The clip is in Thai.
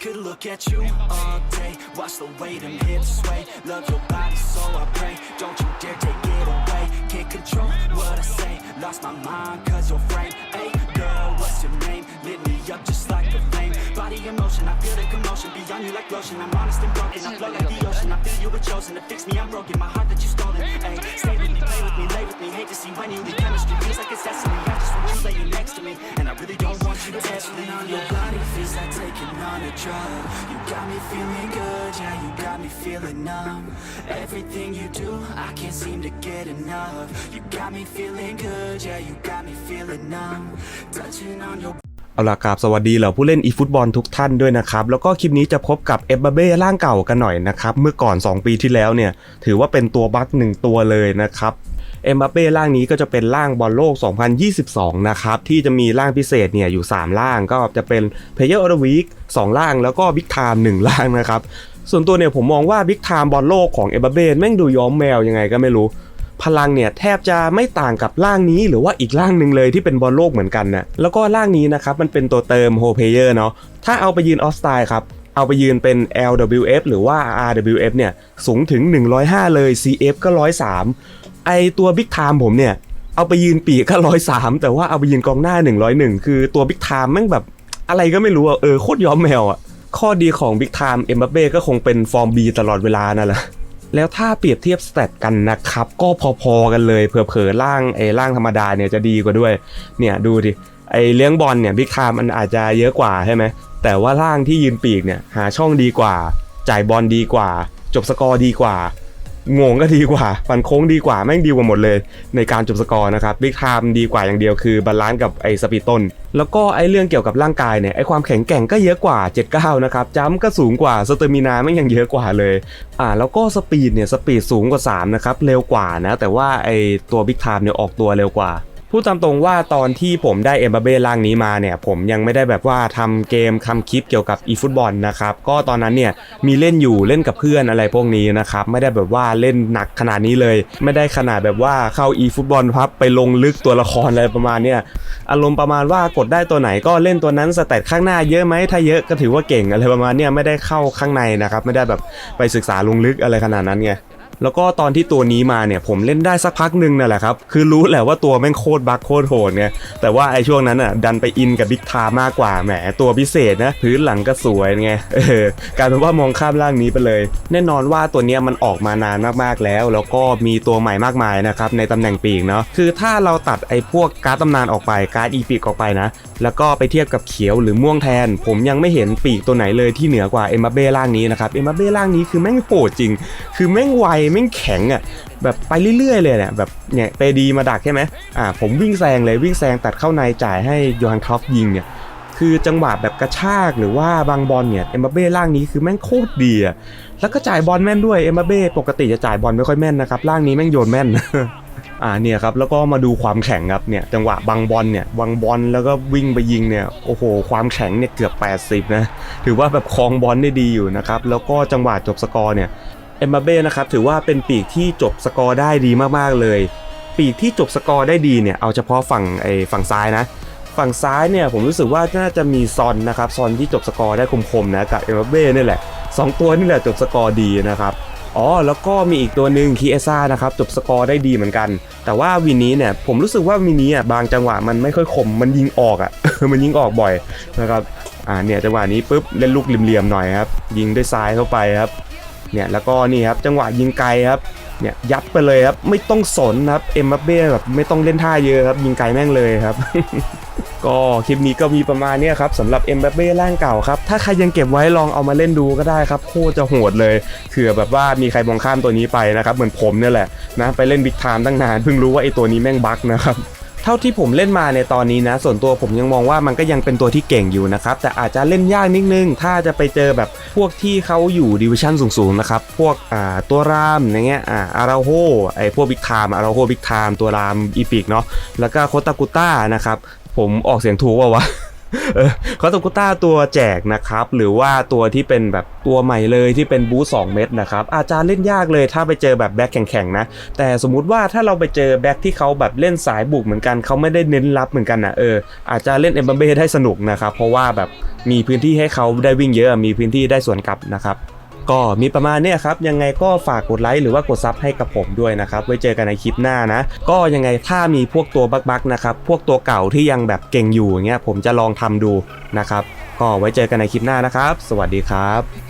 could look at you all day. Watch the way them hips sway. Love your body so I pray. Don't you dare take it away. Can't control what I say. Lost my mind cause your frame. Hey girl, what's your name? Lit me up just like a flame. Body in motion, I feel the commotion. Beyond you like lotion. I'm honest and broken I flow like the ocean. I feel you were chosen To fix me, I'm broken. My heart that you stolen. Hey, stay with me, lay with me, Hate to see when you leave chemistry Feels like it's destiny I just want you laying next to me And I really don't want you to test me on your body feels like taking on a drug You got me feeling good, yeah, you got me feeling numb Everything you do, I can't seem to get enough You got me feeling good, yeah, you got me feeling numb Touching on your เอาล่ะครับสวัสดีเหล่าผู้เล่นอีฟุตบอลทุกท่านด้วยนะครับ แล้วก็คลิปนี้จะพบกับเอ็มบาเบ้ร่างเก่ากันหน่อยนะครับ เมื่อก่อน 2 ปีที่แล้วเนี่ย ถือว่าเป็นตัวบั๊กหนึ่งตัวเลยนะครับ เอ็มบาเบ้ร่างนี้ก็จะเป็นร่างบอลโลก 2022 นะครับ ที่จะมีร่างพิเศษเนี่ยอยู่ 3 ร่างก็จะเป็น Player of the Week 2ร่างแล้วก็ Big Time 1ร่างนะครับ ส่วนตัวเนี่ยผมมองว่า Big Time บอลโลกของเอ็มบาเบ้แม่งดูย้อมแมวยังไงก็ไม่รู้ พลังเนี่ยแทบจะไม่ต่างกับร่างนี้หรือว่าอีกร่างหนึ่งเลยที่เป็นบอลโลกเหมือนกันนะแล้วก็ร่างนี้นะครับมันเป็นตัวเติมโฮเพเยอร์เนาะถ้าเอาไปยืนออสไตล์ครับเอาไปยืนเป็น LWF หรือว่า RWF เนี่ยสูงถึง 105 เลย CF ก็ 103 ไอตัว Big Time ผมเนี่ย เอาไปยืนปีกก็103แต่ว่าเอาไปยืนกองหน้า101คือตัว Big Time แม่งแบบอะไรก็ไม่รู้อะเออโคตรย้อมแมวอะข้อดีของ Big Time เอ็มบัปเป้ก็คงเป็นฟอร์ม B ตลอดเวลานั่นแหละแล้วถ้าเปรียบเทียบสเตตกันนะครับ ก็พอๆกันเลยเผลอๆร่างไอ้ร่างธรรมดาเนี่ยจะดีกว่าด้วย เนี่ยดูดิไอ้เลี้ยงบอลเนี่ยบิ๊กไทม์มันอาจจะเยอะกว่าใช่ไหมแต่ว่าร่างที่ยืนปีกเนี่ยหาช่องดีกว่า จ่ายบอลดีกว่า จบสกอร์ดีกว่า งงก็ดีกว่า ฟันโค้งดีกว่า แม่งดีกว่าหมดเลย ในการจบสกอร์นะครับบิ๊กไทม์ดีกว่าอย่างเดียวคือบาลานซ์กับไอ้สปีดต้น แล้วก็ไอ้เรื่องเกี่ยวกับร่างกายเนี่ยไอ้ความแข็งแกร่งก็เยอะกว่า 79 นะครับจัมก็สูงกว่าสเตอร์มินาแม่งยังเยอะกว่าเลยอ่าแล้วก็สปีดเนี่ยสปีดสูงกว่า 3 นะครับ เร็วกว่านะ แต่ว่าไอ้ตัวบิ๊กไทม์เนี่ยออกตัวเร็วกว่า พูดตามตรงว่าตอนที่ผมได้เอ็มบาเบ้ร่างนี้มาเนี่ย ผมยังไม่ได้แบบว่าทำเกมทำคลิปเกี่ยวกับอีฟุตบอลนะครับ ก็ตอนนั้นเนี่ยมีเล่นอยู่เล่นกับเพื่อนอะไรพวกนี้นะครับ ไม่ได้แบบว่าเล่นหนักขนาดนี้เลย ไม่ได้ขนาดแบบว่าเข้าอีฟุตบอลพับไปลงลึกตัวละครอะไรประมาณเนี้ยอารมณ์ประมาณว่ากดได้ตัวไหนก็เล่นตัวนั้นสแตทข้างหน้าเยอะไหมถ้าเยอะก็ถือว่าเก่งอะไรประมาณเนี้ยไม่ได้เข้าข้างในนะครับ ไม่ได้แบบไปศึกษาลงลึกอะไรขนาดนั้นไง แล้วก็ตอนที่ตัวนี้มาเนี่ยผมเล่นได้สักพักหนึ่งนั่นแหละครับ คือรู้แหละว่าตัวแม่งโคตรบักโคตรโหดไงแต่ว่าไอ้ช่วงนั้นอะดันไปอินกับบิ๊กทามากกว่าแหมตัวพิเศษนะพื้นหลังก็สวยไงเออกลายเป็นว่ามองข้ามร่างนี้ไปเลย แน่นอนว่าตัวเนี้ยมันออกมานานมากๆแล้ว แล้วก็มีตัวใหม่มากมายนะครับในตำแหน่งปีกเนาะคือถ้าเราตัดไอ้พวกการ์ดตำนานออกไปการ์ดอีปีกออกไปนะ แล้วก็ไปเทียบกับเขียวหรือม่วงแทน ผมยังไม่เห็นปีกตัวไหนเลยที่เหนือกว่าเอ็มบัเบ้ร่างนี้นะครับเอ็มบัเบ้ร่างนี้คือแม่งโหดจริง คือแม่งไวแม่งแข็งอะแบบไปเรื่อยๆเลยเนี่ยแบบเนี่ยเปดีมาดักใช่ไหมอ่าผมวิ่งแซงเลยวิ่งแซงตัดเข้าในจ่ายให้โยฮันครอฟยิงเนี่ยคือจังหวะแบบกระชากหรือว่าบางบอลเนี่ยเอ็มบัเบ้ร่างนี้คือแม่งโคตรดีอะแล้วก็จ่ายบอลแม่นด้วยเอ็มบัเบ้ปกติจะจ่ายบอลไม่ค่อยแม่นนะครับร่างนี้แม่งโยนแม่นอ่าเนี่ยครับแล้วก็มาดูความแข็งครับเนี่ยจังหวะบังบอลเนี่ยบังบอลแล้วก็วิ่งไปยิงเนี่ยโอ้โหความแข็งเนี่ยเกือบ 80 นะ ถือว่าแบบคลองบอลได้ดีอยู่นะครับแล้วก็จังหวะจบสกอร์เนี่ย เอ็มบัเบ้นะครับถือว่าเป็นปีกที่จบสกอร์ได้ดีมากๆเลย ปีกที่จบสกอร์ได้ดีเนี่ยเอาเฉพาะฝั่งไอ้ฝั่งซ้ายนะ ฝั่งซ้ายเนี่ยผมรู้สึกว่าน่าจะมีซอนนะครับซอนที่จบสกอร์ได้คมๆนะกับเอ็มบัเบ้นี่แหละสองตัวนี่แหละจบสกอร์ดีนะครับอ๋อแล้วก็มีอีกตัวหนึ่งคีเอซ่านะครับจบสกอร์ได้ดีเหมือนกัน แต่ว่าวินนี้เนี่ยผมรู้สึกว่าวินนี้อะบางจังหวะมันไม่ค่อยคมมันยิงออกอะมันยิงออกบ่อยนะครับอ่าเนี่ยจังหวะนี้ปุ๊บเล่นลูกเหลี่ยมๆหน่อยครับยิงด้วยซ้ายเข้าไปครับ เนี่ยแล้วก็นี่ครับจังหวะยิงไกลครับเนี่ยยัดไปเลยครับไม่ต้องสนครับเอ็มบัปเบ้แบบไม่ต้องเล่นท่าเยอะครับยิงไกลแม่งเลยครับ ก็คลิปนี้ก็มีประมาณนี้ครับสำหรับเอ็มบัปเบ้ร่างเก่าครับถ้าใครยังเก็บไว้ลองเอามาเล่นดูก็ได้ครับโคตรจะโหดเลยเผื่อแบบว่ามีใครมองข้ามตัวนี้ไปนะครับเหมือนผมเนี่ยแหละนะไปเล่นบิ๊กไทม์ตั้งนานเพิ่งรู้ว่าไอ้ตัวนี้แม่งบั๊กนะครับ เท่าที่ผมเล่นมาในตอนนี้นะ ส่วนตัวผมยังมองว่ามันก็ยังเป็นตัวที่เก่งอยู่นะครับ แต่อาจจะเล่นยากนิดนึง ถ้าจะไปเจอแบบพวกที่เขาอยู่ดิวิชั่นสูงๆนะครับ พวกอ่าตัวรามอย่างเงี้ยอ่าอาราโฮไอพวกบิ๊กไทม์อาราโฮบิ๊กไทม์ตัวรามอีพิกเนาะแล้วก็โคตากุต้านะครับผมออกเสียงถูกว่าวะ เออคอสกุต้าตัวแจกนะครับ หรือว่าตัวที่เป็นแบบตัวใหม่เลยที่เป็นบูสองเม็ดนะครับ อาจจะเล่นยากเลยถ้าไปเจอแบบแบ็คแข็งๆนะ แต่สมมุติว่าถ้าเราไปเจอแบ็คที่เขาแบบเล่นสายบุกเหมือนกันเขาไม่ได้เน้นรับเหมือนกันนะเอออาจจะเล่นเอ็มบัมเบ้ได้สนุกนะครับ เพราะว่าแบบมีพื้นที่ให้เขาได้วิ่งเยอะมีพื้นที่ได้สวนกลับนะครับ ก็มีประมาณเนี้ยครับ ยังไงก็ฝากกดไลค์หรือว่ากดซับให้กับผมด้วยนะครับ ไว้เจอกันในคลิปหน้านะ ก็ยังไงถ้ามีพวกตัวบักๆนะครับ พวกตัวเก่าที่ยังแบบเก่งอยู่อย่างเงี้ยผมจะลองทำดูนะครับ ก็ไว้เจอกันในคลิปหน้านะครับ สวัสดีครับ